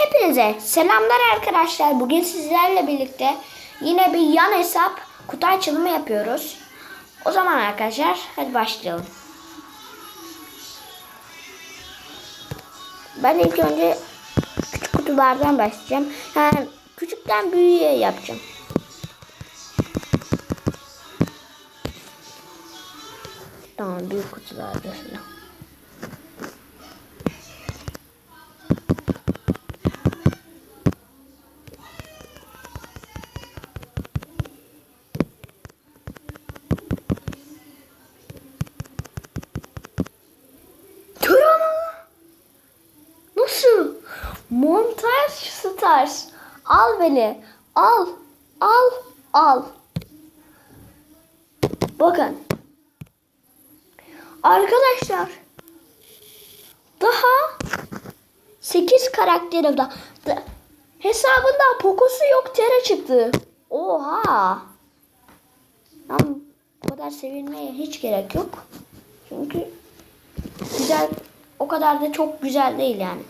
Hepinize selamlar arkadaşlar. Bugün sizlerle birlikte yine bir yan hesap kutu açılımı yapıyoruz. O zaman arkadaşlar hadi başlayalım. Ben ilk önce küçük kutulardan başlayacağım. Yani küçükten büyüğe yapacağım. Tamam büyük kutularda falan. Montaj Stars. Al beni. Al. Al. Al. Bakın. Arkadaşlar. Daha 8 karakterim da hesabında Poco'su yok Tera çıktı. Oha. Ama bu kadar sevilmeye hiç gerek yok. Çünkü güzel o kadar da çok güzel değil yani.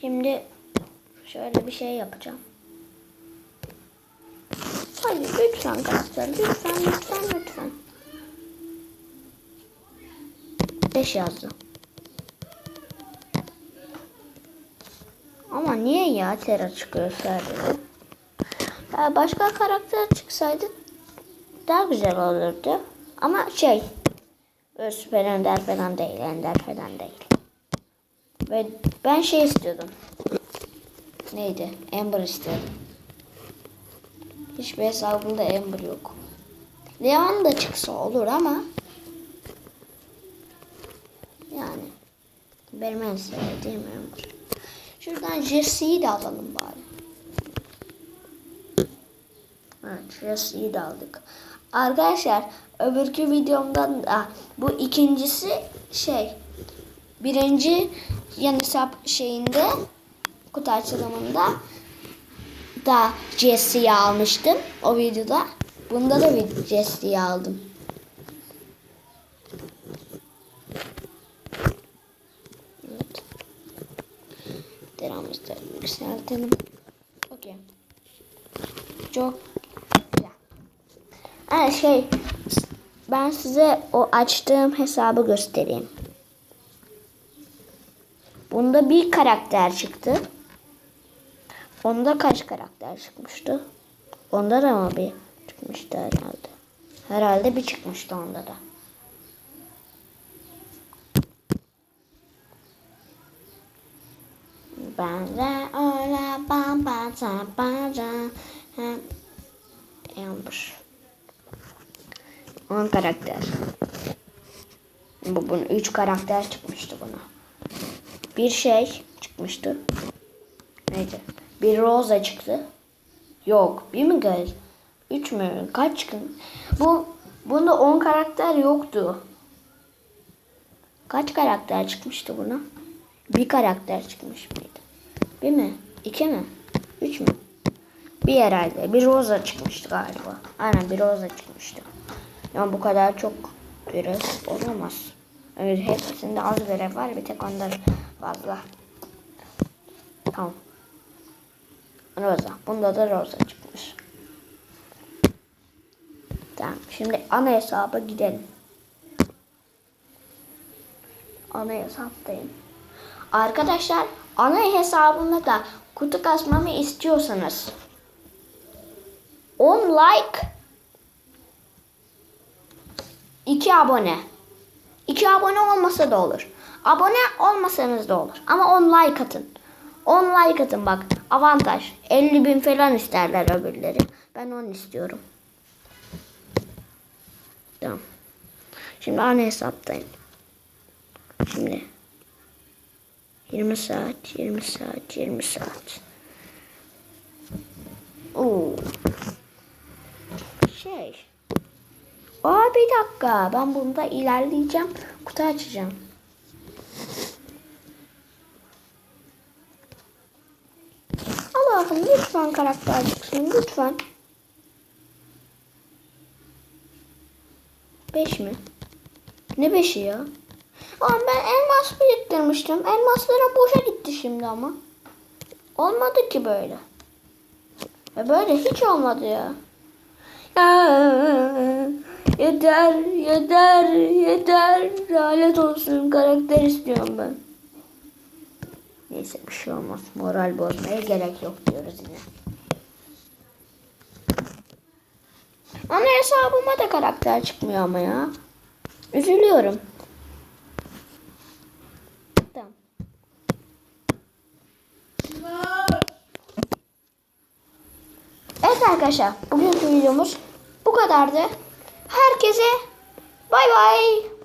Şimdi şöyle bir şey yapacağım. Hadi lütfen karakter lütfen lütfen lütfen. 5 yazdı. Ama niye ya Tera çıkıyor sadece? Ya başka karakter çıksaydı daha güzel olurdu. Ama şey süper ender falan değil, ender falan değil. Ve ben şey istiyordum. Neydi? Ember istiyordum. Hiçbir hesabımda Ember yok. Leon da çıksa olur ama yani benim en sevdiğim Ember. Şuradan Jesse'yi de alalım bari. Evet, Jesse'yi de aldık. Arkadaşlar öbürkü videomdan da bu ikincisi şey birinci yan hesap şeyinde kutu açılımında da Jesse'yi almıştım o videoda. Bunda da bir Jesse'yi aldım. Evet. Deramızı yükseltelim. Okey. Çok güzel. Ha şey ben size o açtığım hesabı göstereyim. Bunda bir karakter çıktı. Onda kaç karakter çıkmıştı? Onda da mı bir çıkmıştı herhalde? Herhalde bir çıkmıştı onda da. Ben de öyle bambaza baza Amber. 10 karakter. Bu bunun 3 karakter çıkmıştı buna. Bir şey çıkmıştı. Neydi? Bir Rosa çıktı. Yok. Bir mi geldi? Üç mü? Kaç çıktı? Bu bunda 10 karakter yoktu. Kaç karakter çıkmıştı buna? Bir karakter çıkmış mıydı? Bir mi? İki mi? Üç mü? Bir herhalde. Bir Rosa çıkmıştı galiba. Aynen bir Rosa çıkmıştı. Yani bu kadar çok görev olamaz. Evet, hepsinde az görev var. Bir tek onda fazla. Tamam. Rosa. Bunda da Rosa çıkmış. Tamam. Şimdi ana hesaba gidelim. Ana hesaptayım. Arkadaşlar ana hesabımda da kutu kasmamı istiyorsanız 10 like 2 abone. 2 abone olmasa da olur. Abone olmasanız da olur. Ama 10 like atın. 10 like atın bak. Avantaj. 50 bin falan isterler öbürleri. Ben 10 istiyorum. Tamam. Şimdi ana hesaptayım. Şimdi 20 saat, 20 saat, 20 saat. Oo. Şey. Aa bir dakika. Ben bunda ilerleyeceğim. Kutu açacağım. Allah'ım lütfen karakter çıksın. Lütfen. 5 mi? Ne 5'i ya? Ama ben elmas biriktirmiştim. Elmaslara boşa gitti şimdi ama. Olmadı ki böyle. Ya böyle hiç olmadı ya. Ya, yeter, yeter, yeter. Lanet olsun karakter istiyorum ben. Neyse bir şey olmaz. Moral bozmaya gerek yok diyoruz yine. Ana hesabıma da karakter çıkmıyor ama ya. Üzülüyorum. Tamam. Evet arkadaşlar bugünkü videomuz bu kadardı. Herkese bay bay.